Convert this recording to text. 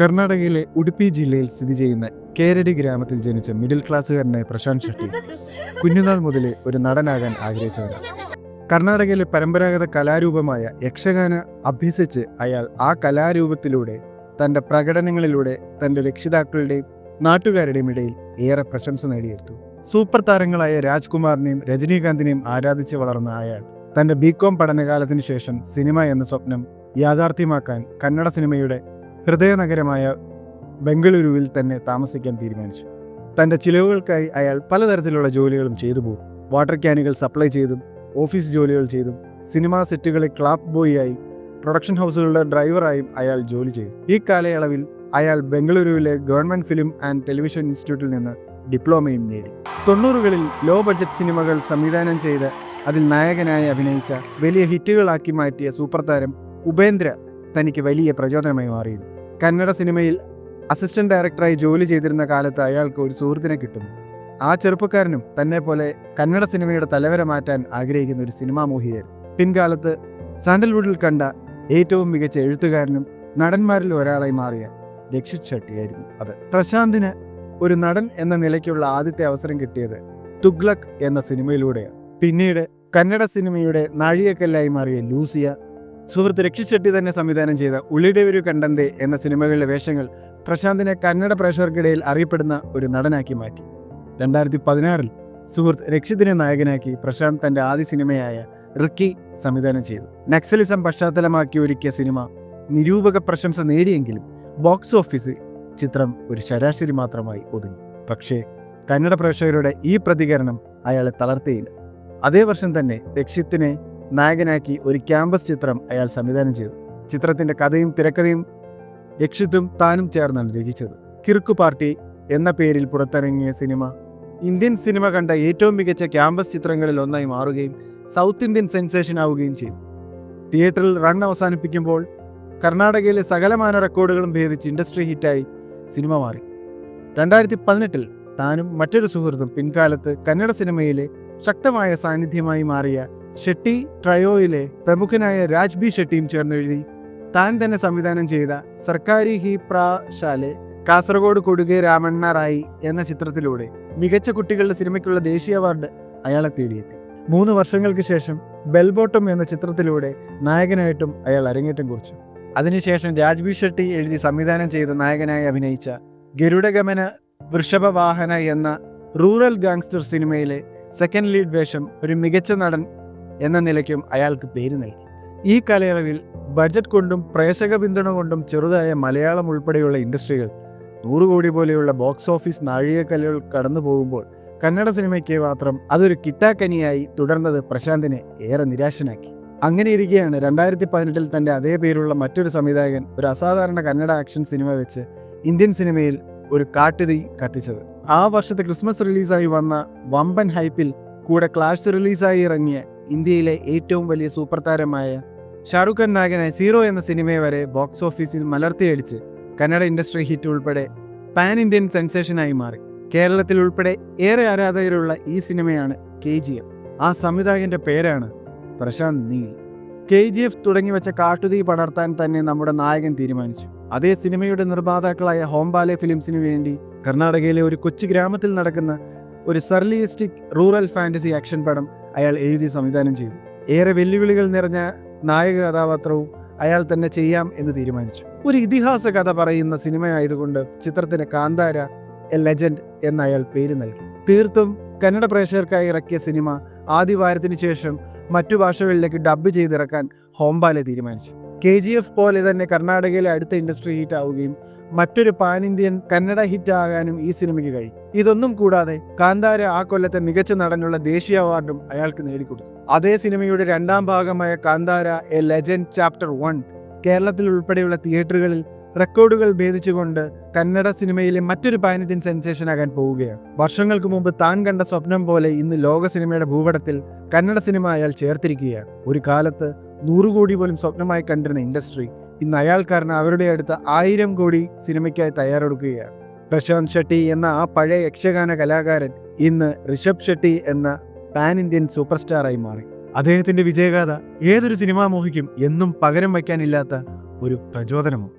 കർണാടകയിലെ ഉടുപ്പി ജില്ലയിൽ സ്ഥിതി ചെയ്യുന്ന കേരടി ഗ്രാമത്തിൽ ജനിച്ച മിഡിൽ ക്ലാസ്സുകാരനായ പ്രശാന്ത് ഷെട്ടി കുഞ്ഞുനാൾ മുതലേ ഒരു നടനാകാൻ ആഗ്രഹിച്ചവരാണ് കർണാടകയിലെ പരമ്പരാഗത കലാരൂപമായ യക്ഷഗാന അഭ്യസിച്ച് അയാൾ ആ കലാരൂപത്തിലൂടെ തന്റെ പ്രകടനങ്ങളിലൂടെ തന്റെ രക്ഷിതാക്കളുടെയും നാട്ടുകാരുടെയും ഇടയിൽ ഏറെ പ്രശംസ നേടിയെടുത്തു. സൂപ്പർ താരങ്ങളായ രാജ്കുമാറിനെയും രജനീകാന്തിനെയും ആരാധിച്ച് വളർന്ന അയാൾ തന്റെ ബികോം പഠനകാലത്തിന് ശേഷം സിനിമ എന്ന സ്വപ്നം യാഥാർത്ഥ്യമാക്കാൻ കന്നഡ സിനിമയുടെ ഹൃദയനഗരമായ ബംഗളൂരുവിൽ തന്നെ താമസിക്കാൻ തീരുമാനിച്ചു. തന്റെ ചിലവുകൾക്കായി അയാൾ പലതരത്തിലുള്ള ജോലികളും ചെയ്തു പോകും. വാട്ടർ ക്യാനുകൾ സപ്ലൈ ചെയ്തും ഓഫീസ് ജോലികൾ ചെയ്തും സിനിമാ സെറ്റുകളിൽ ക്ലാപ്പ് ബോയിയായി പ്രൊഡക്ഷൻ ഹൗസുകളുടെ ഡ്രൈവറായും അയാൾ ജോലി ചെയ്തു. ഈ കാലയളവിൽ അയാൾ ബംഗളൂരുവിലെ ഗവൺമെന്റ് ഫിലിം ആൻഡ് ടെലിവിഷൻ ഇൻസ്റ്റിറ്റ്യൂട്ടിൽ നിന്ന് ഡിപ്ലോമയും നേടി. തൊണ്ണൂറുകളിൽ ലോ ബഡ്ജറ്റ് സിനിമകൾ സംവിധാനം ചെയ്ത് അതിൽ നായകനായി അഭിനയിച്ച വലിയ ഹിറ്റുകളാക്കി മാറ്റിയ സൂപ്പർ താരം ഉപേന്ദ്ര തനിക്ക് വലിയ പ്രചോദനമായി മാറിയിരുന്നു. കന്നഡ സിനിമയിൽ അസിസ്റ്റന്റ് ഡയറക്ടറായി ജോലി ചെയ്തിരുന്ന കാലത്ത് അയാൾക്ക് ഒരു സുഹൃത്തിനെ കിട്ടുന്നു. ആ ചെറുപ്പക്കാരനും തന്നെ പോലെ കന്നഡ സിനിമയുടെ തലവരെ മാറ്റാൻ ആഗ്രഹിക്കുന്ന ഒരു സിനിമാ മോഹിയായിരുന്നു പിൻകാലത്ത് സാൻഡൽവുഡിൽ കണ്ട ഏറ്റവും മികച്ച എഴുത്തുകാരനും നടന്മാരിൽ ഒരാളായി മാറിയ രക്ഷിത് ഷെട്ടിയായിരുന്നു അത്. പ്രശാന്തിന് ഒരു നടൻ എന്ന നിലയ്ക്കുള്ള ആദ്യത്തെ അവസരം കിട്ടിയത് തുഗ്ലക് എന്ന സിനിമയിലൂടെയാണ്. പിന്നീട് കന്നഡ സിനിമയുടെ നാഴികക്കല്ലായി മാറിയ ലൂസിയ സുഹൃത്ത് രക്ഷി ഷെട്ടി തന്നെ സംവിധാനം ചെയ്ത ഉള്ളിടവരു കണ്ടന്തേ എന്ന സിനിമകളിലെ വേഷങ്ങൾ പ്രശാന്തിനെ കന്നഡ പ്രേക്ഷകർക്കിടയിൽ അറിയപ്പെടുന്ന ഒരു നടനാക്കി മാറ്റി. രണ്ടായിരത്തി പതിനാറിൽ സുഹൃത്ത് രക്ഷിതിനെ നായകനാക്കി പ്രശാന്ത് തന്റെ ആദ്യ സിനിമയായ റിക്കി സംവിധാനം ചെയ്തു. നക്സലിസം പശ്ചാത്തലമാക്കി ഒരുക്കിയ സിനിമ നിരൂപക പ്രശംസ നേടിയെങ്കിലും ബോക്സ് ഓഫീസ് ചിത്രം ഒരു ശരാശരി മാത്രമായി ഒതുങ്ങി. പക്ഷേ കന്നഡ പ്രേക്ഷകരുടെ ഈ പ്രതികരണം അയാളെ തളർത്തിയില്ല. അതേ വർഷം തന്നെ രക്ഷിത്തിനെ നായകനാക്കി ഒരു ക്യാമ്പസ് ചിത്രം അയാൾ സംവിധാനം ചെയ്തു. ചിത്രത്തിന്റെ കഥയും തിരക്കഥയും യക്ഷിത്തും താനും ചേർന്നാണ് രചിച്ചത്. കിറുക്കു പാർട്ടി എന്ന പേരിൽ പുറത്തിറങ്ങിയ സിനിമ. ഇന്ത്യൻ സിനിമ കണ്ട ഏറ്റവും മികച്ച ക്യാമ്പസ് ചിത്രങ്ങളിൽ ഒന്നായി മാറുകയും സൗത്ത് ഇന്ത്യൻ സെൻസേഷൻ ആവുകയും ചെയ്തു. തിയേറ്ററിൽ റൺ അവസാനിപ്പിക്കുമ്പോൾ കർണാടകയിലെ സകലമാന റെക്കോർഡുകളും ഭേദിച്ച് ഇൻഡസ്ട്രി ഹിറ്റായി സിനിമ മാറി. രണ്ടായിരത്തി പതിനെട്ടിൽ താനും മറ്റൊരു സുഹൃത്തും പിൻകാലത്ത് കന്നഡ സിനിമയിലെ ശക്തമായ സാന്നിധ്യമായി മാറിയ ഷെട്ടി ട്രയോയിലെ പ്രമുഖനായ രാജ് ബി ഷെട്ടിയും ചേർന്നെഴുതി. താൻ തന്നെ സംവിധാനം ചെയ്ത സർക്കാരി ഹി പ്രാശാലെ കാസർഗോഡ് കൊടുകെ രാമണ്ണ റായി എന്ന ചിത്രത്തിലൂടെ മികച്ച കുട്ടികളുടെ സിനിമയ്ക്കുള്ള ദേശീയ അവാർഡ് അയാളെ തേടിയെത്തി. മൂന്ന് വർഷങ്ങൾക്ക് ശേഷം ബെൽബോട്ടം എന്ന ചിത്രത്തിലൂടെ നായകനായിട്ടും അയാൾ അരങ്ങേറ്റം കുറിച്ചു. അതിനുശേഷം രാജ്ബി ഷെട്ടി എഴുതി സംവിധാനം ചെയ്ത നായകനായി അഭിനയിച്ച ഗരുഡഗമന വൃഷഭവാഹന എന്ന റൂറൽ ഗാങ്സ്റ്റർ സിനിമയിലെ സെക്കൻഡ് ലീഡ് വേഷം ഒരു മികച്ച നടൻ എന്ന നിലയ്ക്കും അയാൾക്ക് പേര് നൽകി. ഈ കാലയളവിൽ ബജറ്റ് കൊണ്ടും പ്രേക്ഷക പിന്തുണ കൊണ്ടും ചെറുതായ മലയാളം ഉൾപ്പെടെയുള്ള ഇൻഡസ്ട്രികൾ നൂറ് കോടി പോലെയുള്ള ബോക്സ് ഓഫീസ് നാഴികക്കല്ലുകൾ കടന്നു പോകുമ്പോൾ കന്നഡ സിനിമയ്ക്ക് മാത്രം അതൊരു കിട്ടാക്കനിയായി തുടർന്നത് പ്രശാന്തിനെ ഏറെ നിരാശനാക്കി. അങ്ങനെ ഇരിക്കെയാണ് രണ്ടായിരത്തി പതിനെട്ടിൽ തന്റെ അതേ പേരുള്ള മറ്റൊരു സംവിധായകൻ ഒരു അസാധാരണ കന്നഡ ആക്ഷൻ സിനിമ വെച്ച് ഇന്ത്യൻ സിനിമയിൽ ഒരു കാട്ടുതീ കത്തിച്ചത്. ആ വർഷത്തെ ക്രിസ്മസ് റിലീസായി വന്ന വമ്പൻ ഹൈപ്പിൽ കൂടെ ക്ലാഷ് റിലീസായി ഇറങ്ങിയ ഇന്ത്യയിലെ ഏറ്റവും വലിയ സൂപ്പർ താരമായ ഷാറുഖ് ഖാൻ നായകനായ സീറോ എന്ന സിനിമയെ വരെ ബോക്സ് ഓഫീസിൽ മലർത്തിയടിച്ച് കന്നഡ ഇൻഡസ്ട്രി ഹിറ്റ് ഉൾപ്പെടെ പാൻ ഇന്ത്യൻ സെൻസേഷനായി മാറി. കേരളത്തിൽ ഉൾപ്പെടെ ഏറെ ആരാധകരുള്ള ഈ സിനിമയാണ് കെ ജി എഫ്. ആ സംവിധായകന്റെ പേരാണ് Prashanth Neel. K G F തുടങ്ങി വെച്ച കാട്ടുതീ പടർത്താൻ തന്നെ നമ്മുടെ നായകൻ തീരുമാനിച്ചു. അതേ സിനിമയുടെ നിർമ്മാതാക്കളായ ഹോംബാലെ ഫിലിംസിന് വേണ്ടി കർണാടകയിലെ ഒരു കൊച്ചു ഗ്രാമത്തിൽ നടക്കുന്ന ഒരു സർലിയസ്റ്റിക് റൂറൽ ഫാന്റസി ആക്ഷൻ പടം അയാൾ എഴുതി സംവിധാനം ചെയ്തു. ഏറെ വെല്ലുവിളികൾ നിറഞ്ഞ നായക കഥാപാത്രവും അയാൾ തന്നെ ചെയ്യാം എന്ന് തീരുമാനിച്ചു. ഒരു ഇതിഹാസ കഥ പറയുന്ന സിനിമയായതുകൊണ്ട് ചിത്രത്തിന് കാന്താര എ ലെജൻഡ് എന്ന അയാൾ പേര് നൽകി. തീർത്തും കന്നഡ പ്രേക്ഷകർക്കായി ഇറക്കിയ സിനിമ ആദ്യ വാരത്തിന് ശേഷം മറ്റു ഭാഷകളിലേക്ക് ഡബ്ബ് ചെയ്തിറക്കാൻ ഹോംബാലെ തീരുമാനിച്ചു. കെ ജി എഫ് പോലെ തന്നെ കർണാടകയിലെ അടുത്ത ഇൻഡസ്ട്രി ഹിറ്റ് ആവുകയും മറ്റൊരു പാൻ ഇന്ത്യൻ കന്നഡ ഹിറ്റ് ആകാനും ഈ സിനിമയ്ക്ക് കഴിയും. ഇതൊന്നും കൂടാതെ കാന്താര ആ കൊല്ലത്തെ മികച്ച നടനുള്ള ദേശീയ അവാർഡും അയാൾക്ക് നേടിക്കൊടുത്തു. അതേ സിനിമയുടെ രണ്ടാം ഭാഗമായ Kantara a legend chapter one കേരളത്തിൽ ഉൾപ്പെടെയുള്ള തിയേറ്ററുകളിൽ റെക്കോർഡുകൾ ഭേദിച്ചുകൊണ്ട് കന്നഡ സിനിമയിലെ മറ്റൊരു പാനിത്യൻ ആകാൻ പോവുകയാണ്. വർഷങ്ങൾക്ക് മുമ്പ് താൻ കണ്ട സ്വപ്നം പോലെ ഇന്ന് ലോക സിനിമയുടെ ഭൂപടത്തിൽ കന്നഡ സിനിമ അയാൾ ചേർത്തിരിക്കുകയാണ്. ഒരു കാലത്ത് നൂറ് കോടി പോലും സ്വപ്നമായി കണ്ടിരുന്ന ഇൻഡസ്ട്രി ഇന്ന് അയാൾ കാരണം അവരുടെ അടുത്ത് ആയിരം കോടി സിനിമയ്ക്കായി തയ്യാറെടുക്കുകയാണ്. പ്രശാന്ത് ഷെട്ടി എന്ന ആ പഴയ യക്ഷഗാന കലാകാരൻ ഇന്ന് ഋഷഭ് ഷെട്ടി എന്ന പാൻ ഇന്ത്യൻ സൂപ്പർ സ്റ്റാറായി മാറി. അദ്ദേഹത്തിന്റെ വിജയഗാഥ ഏതൊരു സിനിമാ മോഹിക്കും എന്നും പകരം വയ്ക്കാനില്ലാത്ത ഒരു പ്രചോദനവും